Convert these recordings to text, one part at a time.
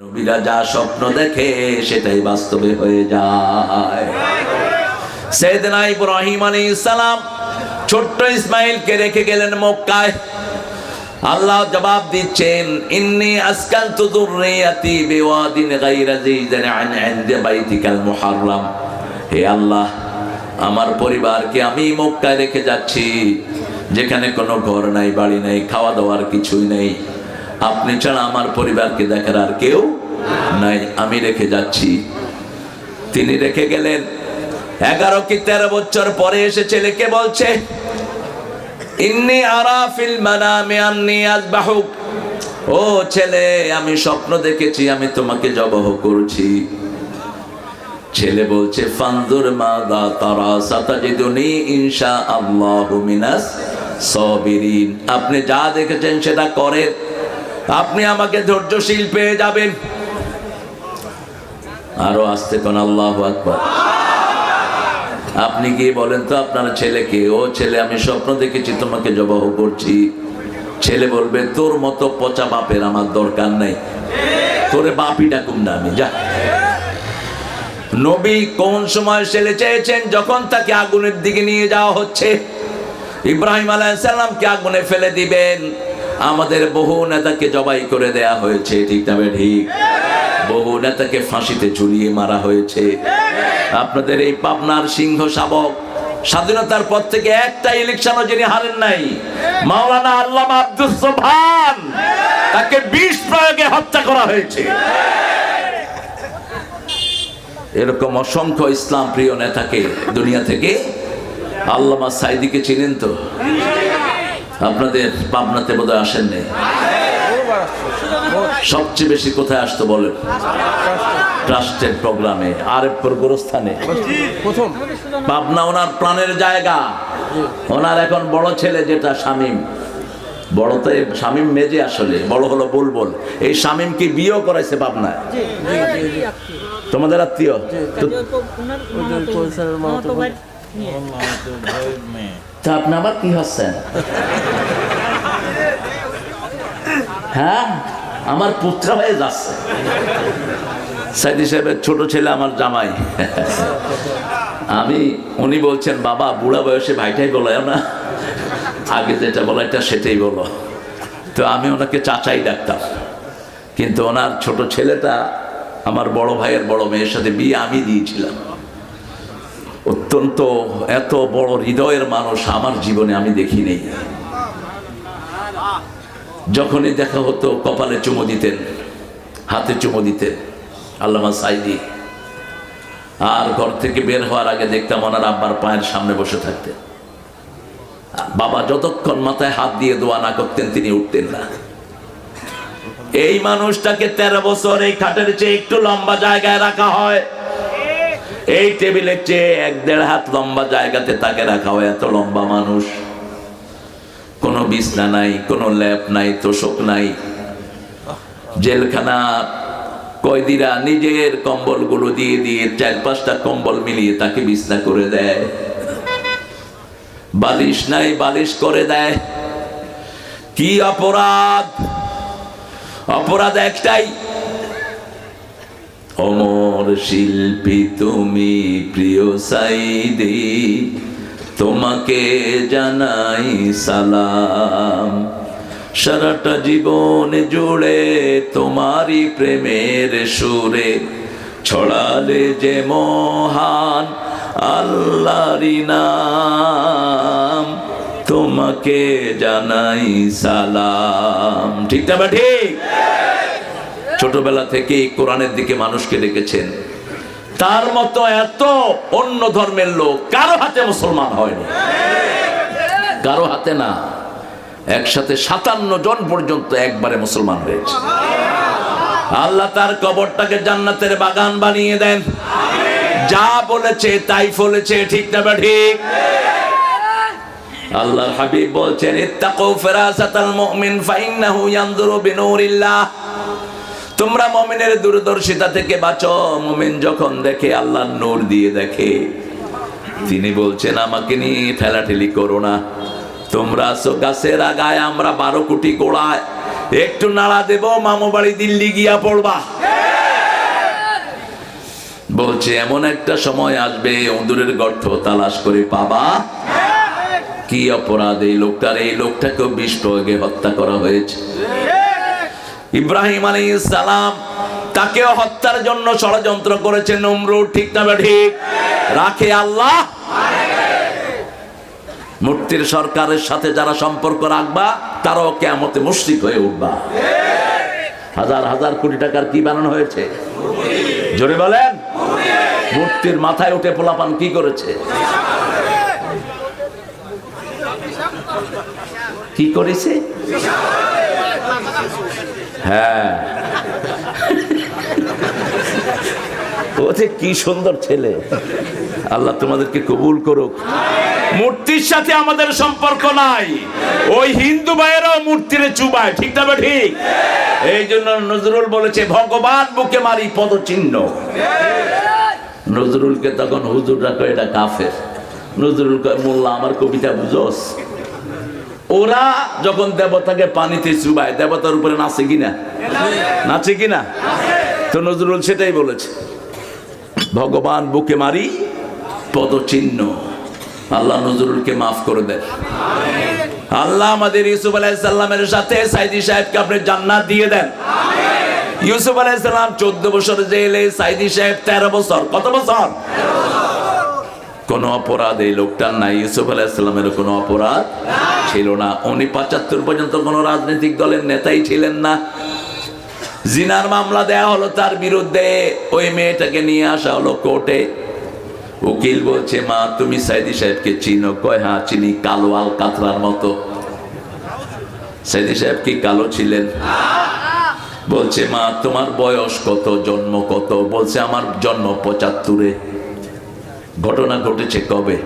নবীরা যা স্বপ্ন দেখে সেটাই বাস্তবে হয়ে যায়। সেদিনা ইব্রাহিম আলাইহিস সালাম ছোট্ট ইসমাইলকে রেখে গেলেন মক্কায়। আল্লাহ জবাব দিচ্ছেন, ইন্নি আসকানতু যুররিয়াতি বিওয়াদিন গায়রা যিজান আন ইনদা বাইতিকাল মুহাররাম। হে আল্লাহ, আমার পরিবারকে আমি মক্কায় রেখে যাচ্ছি, যেখানে কোনো ঘর নাই, বাড়ি নাই খাওয়া দাওয়ার কিছুই নেই। আপনি ছাড়া আমার পরিবারকে দেখার আর কেউ নাই। আমি রেখে যাচ্ছি। তিনি রেখে গেলেন। এগারো কি তেরো বছর পরে এসে ছেলেকে বলছে, ইন্নি আরাফিল মানামে আন্নি ও ছেলে, আমি স্বপ্ন দেখেছি, আমি তোমাকে জবহ করছি। ছেলে বলছে ফান্দুর মাদা তারা সাতাজিদুনি ইনশা আল্লাহু মিনাস সাবিরিন। আপনি যা দেখেছেন সেটা করেন। আপনি আমাকে ধৈর্যশীল পেয়ে যাবেন। আরও আসতে কোন আল্লাহু আকবার। আপনি গিয়ে বলেন তো আপনার ছেলেকে ও ছেলে, আমি স্বপ্ন দেখেছি, তোমাকে জবাহ করছি। ছেলে বলবে, তোর মতো পচা বাপের আমার দরকার নাই। তোরে বাপি ডাকুম না আমি, যা। নবী কোন সময় ছেলে চেয়েছেন? যখন তাকে আগুনের দিকে নিয়ে যাওয়া হচ্ছে, ইব্রাহিম আলাইসাল্লামকে আগুনে ফেলে দিবেন। আমাদের বহু নেতাকে জবাই করে দেয়া হয়েছে, ঠিক না বে ঠিক? বহু নেতাকে ফাঁসিতে ঝুলিয়ে মারা হয়েছে। আপনাদের এই পাবনার সিংহ শাবক, স্বাধীনতার পর থেকে একটা ইলেকশনও যিনি হারেন নাই, মাওলানা আল্লাহ আব্দুল সোভান তাকে বিষ প্রয়োগে হত্যা করা হয়েছে। এরকম অসংখ্য ইসলাম প্রিয় নেতাকে দুনিয়া থেকে আল্লামা সাইদিকে চিনেন তো? আপনাদের পাবনাতে বোধহয় আসেন নেই? সবচেয়ে বেশি কোথায় আসতো বলেন? ট্রাস্টের প্রোগ্রামে আরেকপুর গোরস্থানে। পাবনা ওনার প্রাণের জায়গা। ওনার এখন বড় ছেলে যেটা শামিম। বড় তো এই শামিম মেজে আসলে বড় হলো বুলবুল। এই শামিম কি বিয়েও করাইছে পাবনায়। তোমাদের আত্মীয়? তো আপনি আবার কি হচ্ছেন? হ্যাঁ? আমার পুত্র হয়ে যাচ্ছে। সাইদি সাহেবের ছোট ছেলে আমার জামাই। আমি, উনি বলছেন, বাবা, বুড়া বয়সে ভাইটাই বলো না? আগে যেটা বলো, এটা সেটাই বলো। তো আমি ওনাকে চাচাই ডাকতাম। কিন্তু ওনার ছোট ছেলেটা আমার বড় ভাইয়ের বড় মেয়ের সাথে বিয়ে আমি দিয়েছিলাম। অত্যন্ত এত বড় হৃদয়ের মানুষ আমার জীবনে আমি দেখি নেই। যখনই দেখা হতো কপালে চুমো দিতেন, হাতে চুমো দিতেন, আল্লামা সাইদি, আর ঘর থেকে বের হওয়ার আগে দেখতাম ওনার আব্বার পায়ের সামনে বসে থাকতেন। বাবা যতক্ষণ মাথায় হাত দিয়ে দোয়া না করতেন, তিনি উঠতেন না। এই মানুষটাকে তেরো বছর এই খাটের চেয়ে একটু লম্বা জায়গায় রাখা হয়। এই টেবিলের চেয়ে এক দেড় হাত লম্বা জায়গাতে তাকে রাখা হয় এত লম্বা মানুষ। কোনো বিছনা নাই, কোনো ল্যাপ নাই, তোষক নাই। জেলখানা কয়েদিরা নিজের কম্বলগুলো দিয়ে দিয়ে চার পাঁচটা কম্বল মিলিয়ে তাকে বিছনা করে দেয়। বালিশ নাই, বালিশ করে দেয়। কি অপরাধ? অপরাধ একটাই। অমর শিল্পী তুমি প্রিয় সাইদি, তোমাকে জানাই সালাম। সারাটা জীবন জুড়ে তোমারই প্রেমের সুরে ছড়ালে যে মহান আল্লাহরি নাম, তোমাকে জানাই সালাম। ঠিক না ঠিক? ছোটবেলা থেকে কোরআনের দিকে মানুষকে ডেকেছেন। তার মতো এত অন্য ধর্মের লোক কারও হাতে মুসলমান হয়নি। কারও হাতে না। একসাথে সাতান্ন জন পর্যন্ত একবারে মুসলমান হয়েছে। আল্লাহ তার কবরটাকে জান্নাতের বাগান বানিয়ে দেন। যা বলেছে তাই ফলেছে, ঠিক না বা ঠিক? আল্লাহর হাবিব বলছেন ইত্তাকু ফিরাসাতাল মুমিন, ফাইন্নাহু ইয়ানজুরু বিনূরিল্লাহ। তোমরা মমিনের দূরদর্শিতা থেকে বাঁচো। মমিন যখন দেখে, আল্লাহর নূর দিয়ে দেখে, তিনি বলছেন, আমাকে নিয়ে ঠেলাঠেলি করো না। তোমরা আছো গাছের আগায়, আমরা বারো কোটি গোড়ায়। একটু নাড়া দেব, মামু বাড়ি দিল্লি গিয়া পড়বা। বলছে, এমন একটা সময় আসবে অন্দুরের গর্থ তালাশ করে পাবা। কি অপরাধ এই লোকটার? এই লোকটাকেও বিষ প্রয়োগে হত্যা করা হয়েছে। ইব্রাহিম আলী সালাম তাকেও হত্যার জন্য ষড়যন্ত্র করেছে। নমরুদ, ঠিক না ঠিক। রাখে আল্লাহ। মূর্তির সরকারের সাথে যারা সম্পর্ক রাখবা, তারাও কেমতে মুশ্রিক হয়ে উঠবা। হাজার হাজার কোটি টাকার কি বানানো হয়েছে? জোরে বলেন। মূর্তির মাথায় উঠে পোলাপান কি করেছে? কি করেছে? হ্যাঁ। ও কি সুন্দর ছেলে। আল্লাহ তোমাদেরকে কবুল করুক। মূর্তির সাথে আমাদের সম্পর্ক নাই। ওই হিন্দু ভাইয়েরাও মূর্তির চুবায়, ঠিক না ঠিক? এই জন্য নজরুল বলেছে, ভগবান বুকে মারি পদচিহ্ন। নজরুলকে তখন হুজুর রাখো এটা কাফের। নজরুল কয়, মোল্লা, আমার কবিতা বুঝোস? ওরা যখন দেবতাকে পানিতে চুবায়, দেবতার উপরে নাচে কিনা? নাচে কিনা? তো নজরুল সেটাই বলেছে। ভগবান বুকে মারি, পদচিহ্ন। আল্লাহ নজরুলকে মাফ করে দেন। আল্লাহ আমাদের ইউসুফ আলাইসাল্লামের সাথে সাইদি সাহেবকে আপনি জান্নাত দিয়ে দেন। ইউসুফ আলাইসাল্লাম চোদ্দ বছর জেলে, সাইদি সাহেব তেরো বছর। কত বছর? কোনো অপরাধ, এই লোকটার নাই। ইউসুফ আলাইসাল্লামের কোনো অপরাধ ছিল না। উনি পঁচাত্তর পর্যন্ত কোনো রাজনৈতিক দলের নেতাই ছিলেন না। জিনার মামলা দেয়া হলো তার বিরুদ্ধে। ওই মেয়েটাকে নিয়ে আসা হলো কোর্টে। উকিল বলছে, মা, তুমি সাইদি সাহেবকে চিনো? কয় হ্যাঁ চিনি, কালো আল কাতরার মতো। সাইদি সাহেব কি কালো ছিলেন? বলছে, মা, তোমার বয়স কত, জন্ম কত? বলছে, আমার জন্ম পঁচাত্তরে। ঘটনা ঘটেছে কবে?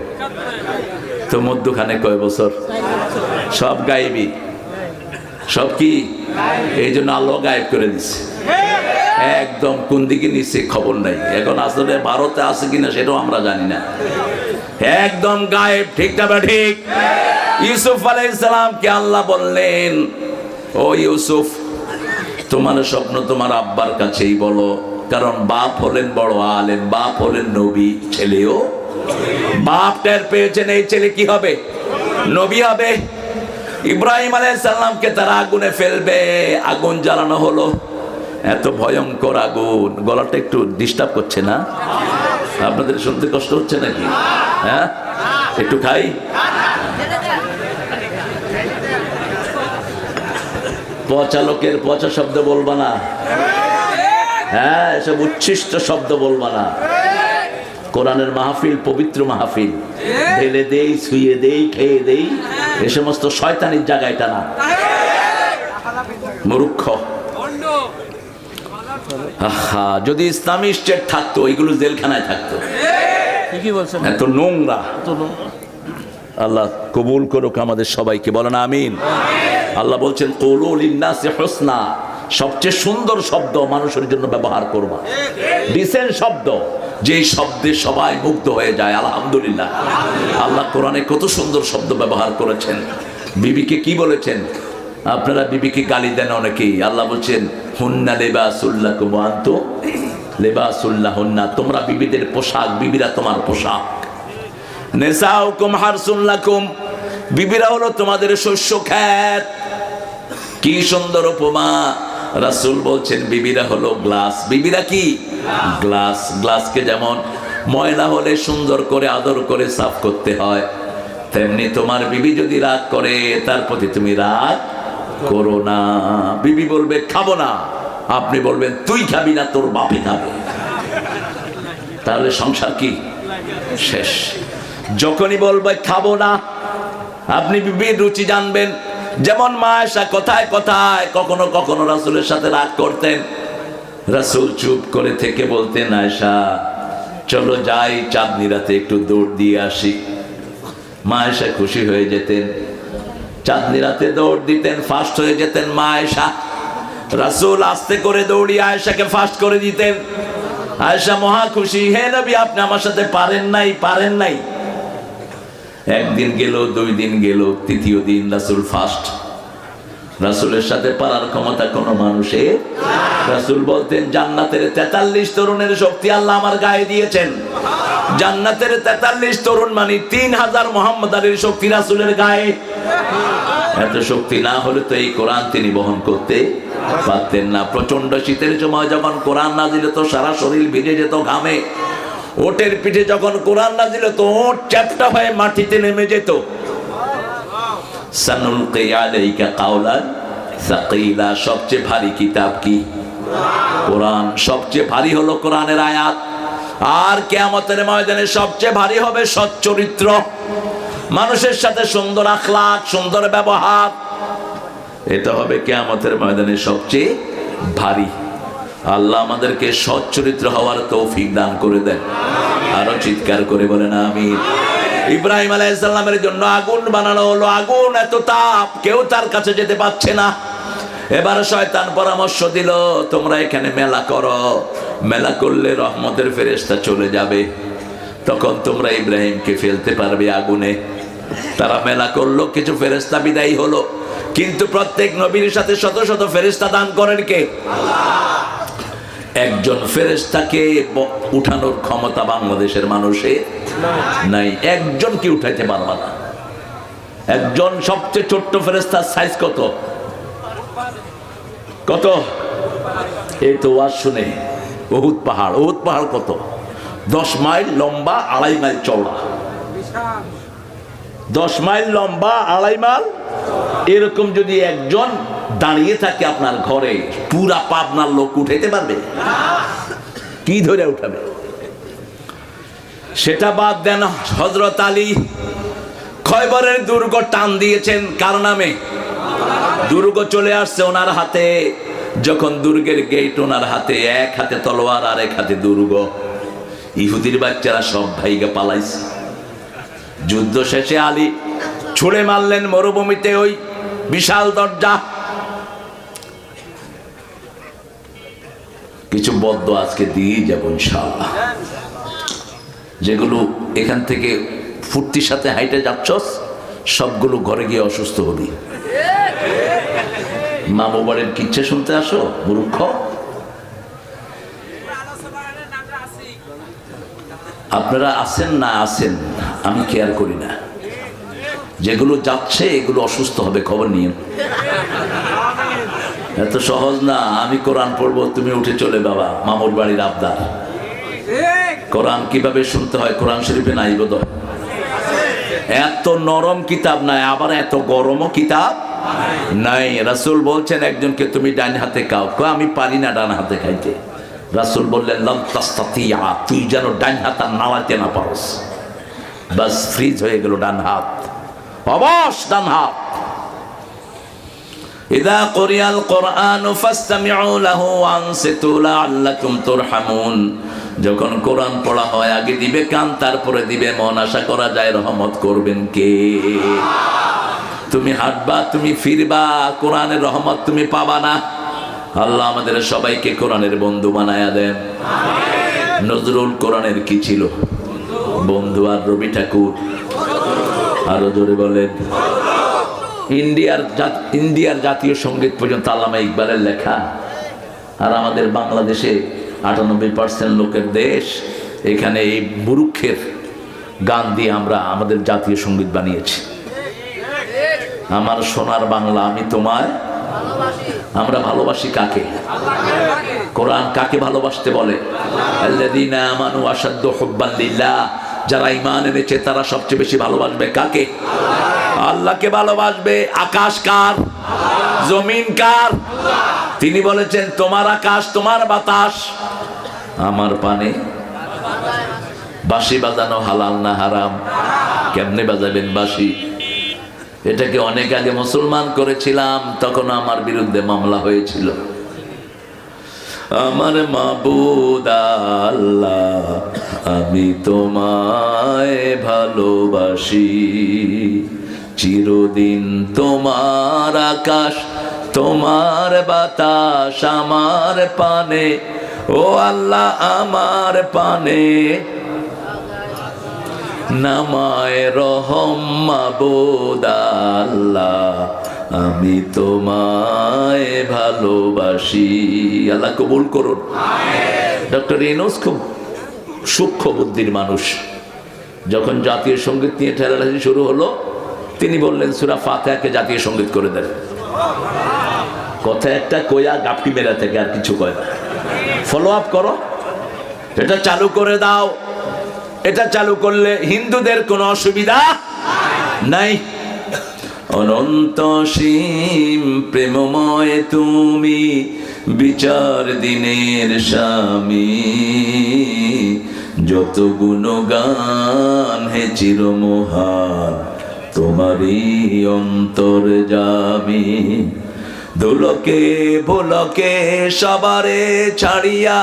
তো মধ্যখানে কয় বছর? সব গায়েবি। সব কি? এই জন্য আল্লাহ গায়েব করে দিচ্ছে একদম কোন দিকে নিচ্ছে খবর নাই। এখন আসলে ভারতে আছে কিনা সেটাও আমরা জানি না। একদম গায়েব, ঠিক না বা ঠিক? ইউসুফ আলাইসালামকে আল্লাহ বললেন, ও ইউসুফ, তোমার স্বপ্ন তোমার আব্বার কাছেই বলো। কারণ বাপ হলেন বড় আলেম, বাপ হলেন নবী, ছেলেও। বাপ টের পেয়েছেন এই ছেলে কি হবে? নবী হবে। ইব্রাহিম আলাইসাল্লামকে তারা আগুনে ফেলবে, আগুন জ্বালানো হলো। এত ভয়ঙ্কর আগুন। গলাটা একটু ডিস্টার্ব করছে না? আপনাদের শুনতে কষ্ট হচ্ছে নাকি? হ্যাঁ? একটু খাই। পচা লোকের পচা শব্দ বলবা না। হ্যাঁ এসব উচ্ছিষ্ট শব্দ বলবা না। কোরআনের মাহফিল পবিত্র মাহফিল। ঢেলে দেই শুয়ে দেই খেয়ে দেই এ সমস্ত শয়তানির জায়গায় টানা। মূর্খ। আহা যদি ইসলামী স্টেট থাকতো এগুলো জেলখানায় থাকতো। ঠিকই বলছেন। এত নোংরা। আল্লাহ কবুল করুক আমাদের সবাইকে বলেন আমিন। আল্লাহ বলছেন কৌলুল ইন্নাসে হোসনা। সবচেয়ে সুন্দর শব্দ মানুষের জন্য ব্যবহার করবা। ডিসেন্ট শব্দ যে শব্দে সবাই মুগ্ধ হয়ে যায়, আলহামদুলিল্লাহ। আল্লাহ কোরআনে কত সুন্দর শব্দ ব্যবহার করেছেন। বিবিকে কি বলেছেন? আপনারা বিবিকে গালি দেন অনেকেই। আল্লাহ বলছেন, হুন্না লেবাসুল্লাহ কুমান্ত লেবাসুল্লাহ হুন্না তোমরা বিবিদের পোশাক, বিবিরা তোমার পোশাক। নেশাউকুম হারসুন লাকুম, বিবিরা হলো তোমাদের শস্য খ্যাত কি সুন্দর উপমা। রাসূল বলছেন, বিবিরা হলো গ্লাস। বিবিরা কি? গ্লাস। গ্লাসকে যেমন ময়লা হলে সুন্দর করে, আদর করে সাফ করতে হয়, তেমনি তোমার বিবি যদি রাগ করে, তার প্রতি তুমি রাগ করো না। বিবি বলবে, খাব না। আপনি বলবেন, তুই খাবি না, তোর বাপে খাবে। তাহলে সংসার কি? শেষ। যখনই বলবে, খাব না, আপনি বিবির রুচি জানবেন যেমন মা আয়সা কথায় কথায় কখনো কখনো রাসুলের সাথে রাগ করতেন। রাসুল চুপ করে থেকে বলতেন আয়সা চলো যাই, চাঁদনি রাতে একটু দৌড় দিয়ে আসি। মা আয়সা খুশি হয়ে যেতেন। চাঁদনি রাতে দৌড় দিতেন ফার্স্ট হয়ে যেতেন মা আয়সা রাসুল আস্তে করে দৌড়িয়ে আয়সাকে ফার্স্ট করে দিতেন। আয়সা মহা খুশি, হে নবী, আপনি আমার সাথে পারেন নাই পারেন নাই। একদিন গেল, দুই দিন গেল, তৃতীয় দিন রাসুল ফার্স্ট রাসূলের সাথে পারার ক্ষমতা কোনো মানুষের রাসূল বলতেন, জান্নাতের তেতাল্লিশ তরুণের শক্তি আল্লাহ আমার গায়ে দিয়েছেন। জান্নাতের তেতাল্লিশ তরুণ মানে তিন হাজার মোহাম্মদ আলীর শক্তি রাসূলের গায়ে। এত শক্তি না হলে তো এই কোরআন তিনি বহন করতে পারতেন না। প্রচণ্ড শীতের সময় যখন কোরআন না দিলে তো সারা শরীর ভিজে যেত, ঘামে। ওটের পিঠে যখন কোরআন নাজিল তো ওট চ্যাপটা হয়ে মাটিতে নেমে যেত। সবচেয়ে ভারী কিতাব কি? কোরআন। সবচেয়ে ভারী হলো কোরআনের আয়াত। আর কেয়ামতের ময়দানে সবচেয়ে ভারী হবে সচ্চরিত্র মানুষের সাথে সুন্দর আখলাক সুন্দর ব্যবহার। এটা হবে কেয়ামতের ময়দানে সবচেয়ে ভারী। আল্লাহ আমাদেরকে সচ্চরিত্র হওয়ার তৌফিক দান করে দেন। আরও চিৎকার করে বলেন আমি ইব্রাহিম আলাইসাল্লামের জন্য আগুন বানানো হলো। আগুন এত তাপ, কেউ তার কাছে যেতে পারছে না। এবার শয়তান পরামর্শ দিল, তোমরা এখানে মেলা করো। মেলা করলে রহমতের ফেরেশতা চলে যাবে। তখন তোমরা ইব্রাহিমকে ফেলতে পারবে আগুনে। তারা মেলা করল, কিছু ফেরেশতা বিদায়ী হলো। কিন্তু প্রত্যেক নবীর সাথে শত শত ফেরেশতা দান করেন কে? একজন ফেরেশতাকে ব- উঠানোর ক্ষমতা বাংলাদেশের মানুষের নাই। একজন কি উঠাইতে পারবা না। একজন সবচেয়ে ছোট্ট ফেরেস্তার সাইজ কত? কত? এই তো ওয়াজ শুনে। বহুত পাহাড়। বহুত পাহাড় কত? দশ মাইল লম্বা, আড়াই মাইল চওড়া। দশ মাইল লম্বা, আড়াই মাইল? এরকম যদি একজন দাঁড়িয়ে থাকে আপনার ঘরে, পুরা পাবনার লোক উঠাইতে পারবে? কি ধরে উঠাবে? সেটা বাদ দেন হজরত আলী। খয়বরের দুর্গ টান দিয়েছেন, কার নামে? দুর্গ চলে আসছে ওনার হাতে। যখন দুর্গের গেট ওনার হাতে, এক হাতে তলোয়ার আর এক হাতে দুর্গ। ইহুদির বাচ্চারা সব ভাইকে পালাইছে। যুদ্ধ শেষে আলী ছুড়ে মারলেন মরুভূমিতে ওই বিশাল দরজা। কিছু বদ্ধ আজকে দিয়ে যাব ইনশাআল্লাহ। যেগুলো এখান থেকে ফুর্তির সাথে হাইটে যাচ্ছস, সবগুলো ঘরে গিয়ে অসুস্থ হবি। মা বাবার কিচ্ছে শুনতে আসো, মূর্খ। আপনারা আছেন না আছেন, আমি কেয়ার করি না। যেগুলো যাচ্ছে, এগুলো অসুস্থ হবে, খবর নিয়ে। এত সহজ না, আমি কোরআন পড়ব, তুমি উঠে চলে বাবা, মামুর বাড়ির আবদার। কোরআন কীভাবে শুনতে হয়? কোরআন শরীফে নাই বোধ এত নরম কিতাব নাই, আবার এত গরমও কিতাব নাই। রাসূল বলছেন, একজনকে তুমি ডান হাতে খাও। আমি পারি না ডান হাতে খাইতে। রাসূল বললেন লন তাস্তাতিয়া তুই যেন ডান হাত আর নাড়াতে না পারস বাস ফ্রিজ হয়ে গেল ডান হাত অবশ ডান হাত إذا قرئ القرآن فاستمعوا له وأنصتوا لعلكم ترحمون যখন কোরআন পড়া হয় আগে দিবে কান তারপরে দিবে মন আশা করা যায় রহমত করবেন কে তুমি হাঁটবা তুমি ফিরবা কোরআনের রহমত তুমি পাবা না আল্লাহ আমাদের সবাইকে কোরআনের বন্ধু বানায়া দেন। নজরুল কোরআনের কি ছিল? বন্ধু আর রবি ঠাকুর। আরও জোরে বলেন। ইন্ডিয়ার ইন্ডিয়ার জাতীয় সংগীত পর্যন্ত আল্লামা ইকবালের লেখা। আর আমাদের বাংলাদেশে আটানব্বই পার্সেন্ট লোকের দেশ এখানে এই মুরুক্ষের গান দিয়ে আমরা আমাদের জাতীয় সংগীত বানিয়েছি। আমার সোনার বাংলা আমি তোমায় আমরা ভালোবাসি কাকে? কোরআন কাকে ভালোবাসতে বলে? যারা ইমান এনেছে, তারা সবচেয়ে বেশি ভালোবাসবে কাকে? আল্লাহকে ভালোবাসবে। আকাশ কার? জমিন কার? তিনি বলেছেন, তোমার আকাশ, তোমার বাতাস। আমার পানে, বাঁশি বাজানো হালাল না হারাম? কেমনে বাজাবেন বাঁশি? এটাকে অনেক আগে মুসলমান করেছিলাম তখন আমার বিরুদ্ধে মামলা হয়েছিল। আমার মাবুদ আল্লাহ, আমি তোমায় ভালোবাসি। চিরদিন তোমার আকাশ, তোমার বাতাস আমার পানে। ও আল্লাহ, আমার পানে নামায় রহম আল্লাহ। আমি তোমায় ভালোবাসি। আল্লাহ কবুল করুন। ডক্টর ইনোস খুব সূক্ষ্ম বুদ্ধির মানুষ। যখন জাতীয় সংগীত নিয়ে ঠেলাঠেলি শুরু হলো, তিনি বললেন, সুরা ফাতেহাকে জাতীয় সংগীত করে দেন। কথা একটা কয়া গাপটি মেলা থেকে, আর কিছু কয় না। ফলো আপ করো। এটা চালু করে দাও। এটা চালু করলে হিন্দুদের কোনো অসুবিধা নাই। অনন্ত সীম প্রেমময় তুমি, বিচার দিনের স্বামী। যত গুণগান হে চিরমহান তোমারই অন্তর যামি দোলকে ভোলকে সবারে ছাড়িয়া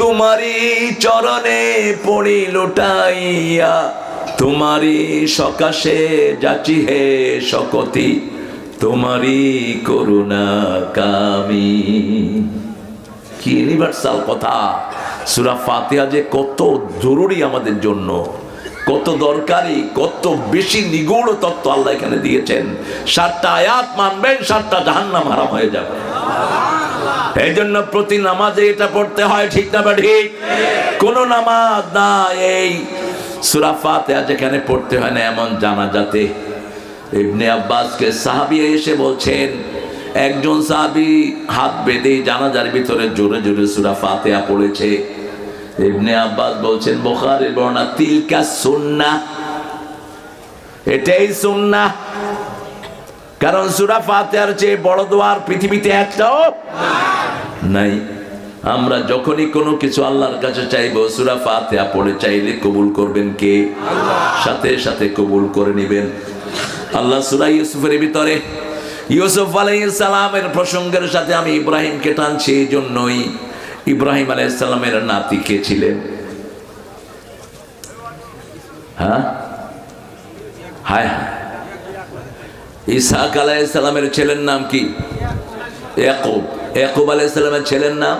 তোমারই চরণে পড়ি লুটাইয়া, তোমারই সকাশে যাচি হে শকতি, তোমারই করুণা কামি। কি ইউনিভার্সাল কথা। সুরা ফাতিহা যে কত জরুরি আমাদের জন্য, কত দরকারি, কত বেশি নিগুড় তত্ত্ব আল্লাহ এখানে দিয়েছেন। সাতটা আয়াত মানবেন, সাতটা জাহান্নাম হারাম হয়ে যাবে। এই জন্য প্রতি নামাজে এটা পড়তে হয়, ঠিক না বা ঠিক? কোন নামাজ না, এই সুরা ফাতিহা যেখানে পড়তে হয় না, এমন জানা যাতে ইবনে আব্বাসকে সাহাবি এসে বলছেন, একজন সাহাবি হাত বেঁধে জানাজার ভিতরে জোরে জোরে সুরা ফাতিহা পড়েছে। ইবনে আব্বাস বলছেন, বোখারের বর্ণা তিলকা সুন্না এটাই সুন্না কারণ সুরা ফাতিহার চেয়ে বড় দোয়ার পৃথিবীতে একটাও নাই। আমরা যখনই কোনো কিছু আল্লাহর কাছে চাইব সুরা ফাতিহা পড়ে চাইলে কবুল করবেন কে? সাথে সাথে কবুল করে নেবেন। আল্লাহ সুরা ইউসুফের ভিতরে ইউসুফ সালামের প্রসঙ্গের সাথে আমি ইব্রাহিমকে টানছি এই জন্যই। ইব্রাহিম আলাইহিস সালামের নাতি কে ছিলেন? হ্যাঁ? হায় হায়। ইসাহাক আলাইহিস সালামের ছেলের নাম কি? ইয়াকুব। ইয়াকুব আলাইহিস সালামের ছেলের নাম?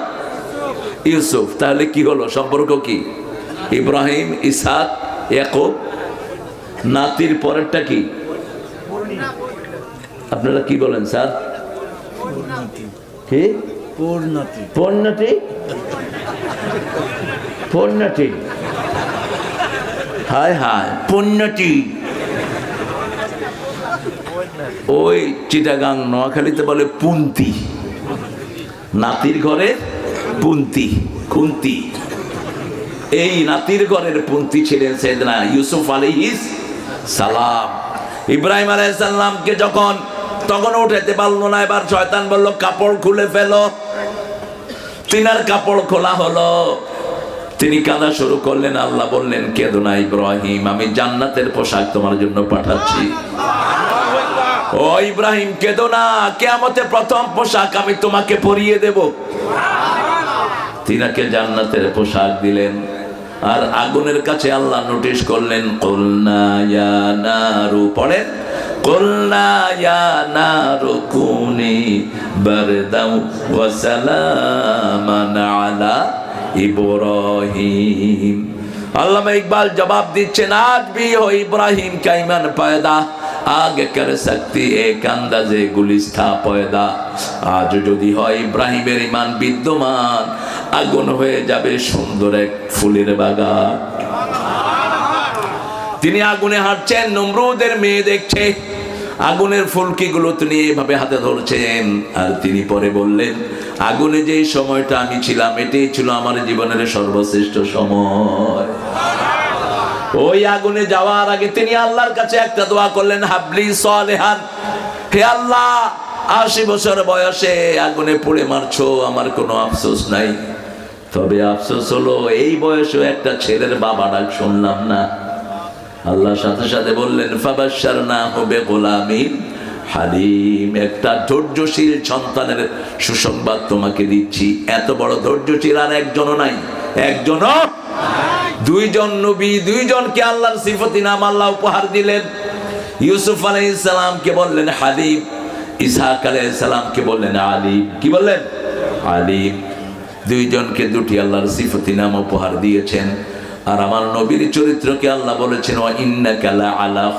ইউসুফ। তাহলে কি হলো? সম্পর্ক কি? ইব্রাহিম ইসাক ইয়াকুব। নাতির পরেরটা কি? আপনারা কি বলেন স্যার? কি? পূর্ণতি পণ্যটি পণ্যটি হায় হায় পণ্যটি ওই চিটাগাং নোয়াখালীতে বলে পুন্তি। নাতির ঘরে পুন্তি, খুন্তি। এই নাতির ঘরের পুন্তি ছিলেন সেদিনা ইউসুফ আলিহিস সালাম। ইব্রাহিম আলাইসাল্লামকে যখন তখন উঠাইতে পারল না, এবার শয়তান বলল, কাপড় খুলে ফেলো। তিনার কাপড় খোলা হলো। তিনি কাঁদা শুরু করলেন, আল্লাহ বললেন, কেদো না ইব্রাহিম, আমি জান্নাতের পোশাক তোমার জন্য পাঠাচ্ছি। ও ইব্রাহিম, কেদো না। কেয়ামতে প্রথম পোশাক আমি তোমাকে পরিয়ে দেব। তিনাকে জান্নাতের পোশাক দিলেন। আর আগুনের কাছে আল্লাহ নোটিশ করলেন কলনায়ানারু নারু পড়েন কুনি বারদাউ ওয়া সালামান আলা ইব্রাহিম। আল্লামা ইকবাল জবাব দিচ্ছেন, আজ বি ইব্রাহিম কাইমান পায়দা। आगे कर सकती एक अंदाजे गुलिस्ता पैदा আজ যদি হয় ইব্রাহিমের ইমান বিদ্যমান আগুন হয়ে যাবে সুন্দর এক ফুলের বাগান তিনি আগুনে হাঁটছেন নমরুদের মেয়ে দেখছে আগুনের ফুলকিগুলো তিনি এভাবে হাতে ধরছেন আর তিনি পরে বললেন আগুনে যে সময়টা আমি ছিলাম এটাই ছিল আমার জীবনের সর্বশ্রেষ্ঠ সময় ওই আগুনে যাওয়ার আগে তিনি আল্লাহর কাছে একটা দোয়া করলেন, হাবলি সলেহান। হে আল্লাহ, আশি বছর বয়সে আগুনে পুড়ে মারছো, আমার কোনো আফসোস নাই। তবে আফসোস হলো, এই বয়সে একটা ছেলের বাবা ডাক শুনলাম না। আল্লাহ সাথে সাথে বললেন ফাবাসার না হবে গোলামিন হালিম, একটা ধৈর্যশীল সন্তানের সুসংবাদ তোমাকে দিচ্ছি। এত বড় ধৈর্যশীল আর একজনও নাই, একজনও দুইজন নবী, দুইজনকে আল্লাহর সিফতি নাম আল্লাহ উপহার দিলেন। ইউসুফ আলাইহিস সালামকে বললেন হালিম, ইসহাক আলাইহিস সালামকে বললেন আলিম। কি বললেন? আলিম। দুইজনকে দুটি আল্লাহর সিফতি নাম উপহার দিয়েছেন। আর আমার নবীর চরিত্রকে আল্লাহ বলেছেন, ওয়া ইন্নাকা লা আলা